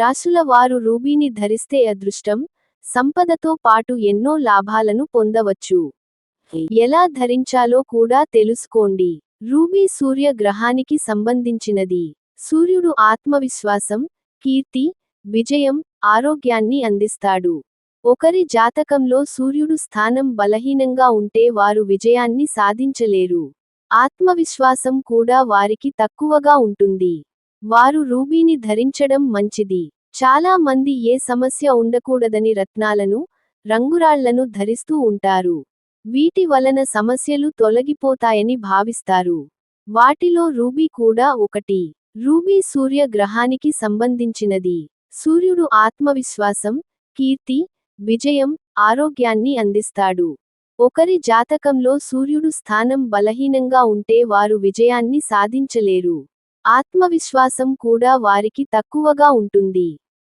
రాశుల వారు రూబీని ధరిస్తే అదృష్టం సంపదతో పాటు ఎన్నో లాభాలను పొందవచ్చు. ఎలా ధరించాలో కూడా తెలుసుకోండి. రూబీ సూర్య గ్రహానికి సంబంధించినది. సూర్యుడు ఆత్మవిశ్వాసం కీర్తి విజయం ఆరోగ్యాన్ని అందిస్తాడు. ఒకరి జాతకంలో సూర్యుడు స్థానం బలహీనంగా ఉంటే వారు విజయాన్ని సాధించలేరు. ఆత్మవిశ్వాసం కూడా వారికి తక్కువగా ఉంటుంది. వారు రూబీని ధరించడం మంచిది. చాలా మంది ఏ సమస్య ఉండకూడదని రత్నాలను రంగురాళ్ళను ధరిస్తూ ఉంటారు. వీటి వలన సమస్యలు తొలగిపోతాయని భావిస్తారు. వాటిలో రూబీ కూడా ఒకటి. రూబీ సూర్య గ్రహానికి సంబంధించినది. సూర్యుడు ఆత్మవిశ్వాసం కీర్తి విజయం ఆరోగ్యాన్ని అందిస్తాడు. ఒకరి జాతకంలో సూర్యుడు స్థానం బలహీనంగా ఉంటే వారు విజయాన్ని సాధించలేరు. ఆత్మవిశ్వాసం కూడా వారికి తక్కువగా ఉంటుంది.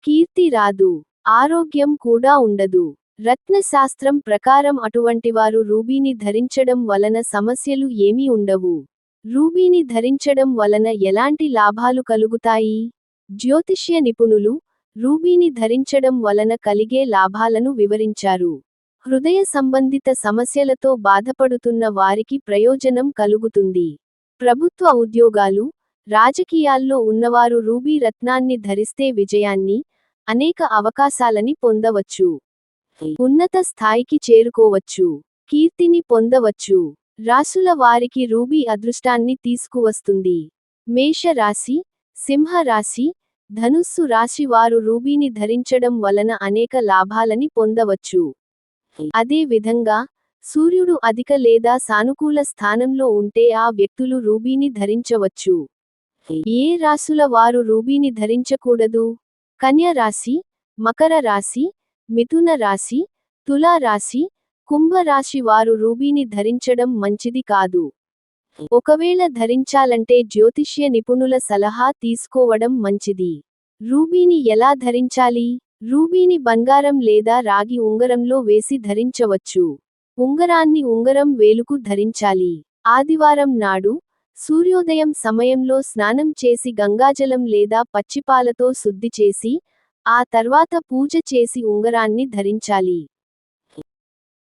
కీర్తి రాదు. ఆరోగ్యం కూడా ఉండదు. రత్నశాస్త్రం ప్రకారం అటువంటివారు రూబీని ధరించడం వలన సమస్యలు ఏమీ ఉండవు. రూబీని ధరించడం వలన ఎలాంటి లాభాలు కలుగుతాయి? జ్యోతిష్య నిపుణులు రూబీని ధరించడం వలన కలిగే లాభాలను వివరించారు. హృదయ సంబంధిత సమస్యలతో బాధపడుతున్న వారికి ప్రయోజనం కలుగుతుంది. ప్రభుత్వ ఉద్యోగాలు రాజకీయాల్లో ఉన్నవారు రూబీ రత్నాన్ని ధరిస్తే విజయాన్ని అనేక అవకాశాలని పొందవచ్చు. ఉన్నత స్థాయికి చేరుకోవచ్చు. కీర్తిని పొందవచ్చు. రాసుల వారికి రూబీ అదృష్టాన్ని తీసుకువస్తుంది. మేష రాశి సింహ రాశి ధనుస్సు రాశి వారు రూబీని ధరించడం వలన అనేక లాభాలని పొందవచ్చు. అదే విధంగా సూర్యుడు అధిక లేదా సానుకూల స్థానంలో ఉంటే ఆ వ్యక్తులు రూబీని ధరించవచ్చు. ఏ రాసుల వారు రూబీని ధరించకూడదు? కన్య రాశి మకర రాశి మిథున రాశి తులా రాశి కుంభ రాశి వారు రూబీని ధరించడం మంచిది కాదు. ఒకవేళ ధరించాలంటే జ్యోతిష్య నిపుణుల సలహా తీసుకోవడం మంచిది. రూబీని ఎలా ధరించాలి? రూబీని బంగారం లేదా రాగి ఉంగరంలో వేసి ధరించవచ్చు. ఉంగరాన్ని ఉంగరం వేలుకు ధరించాలి. ఆదివారం నాడు సూర్యోదయం సమయంలో స్నానం చేసి గంగాజలం లేదా పచ్చిపాలతో శుద్ధి చేసి ఆ తర్వాత పూజ చేసి ఉంగరాన్ని ధరించాలి.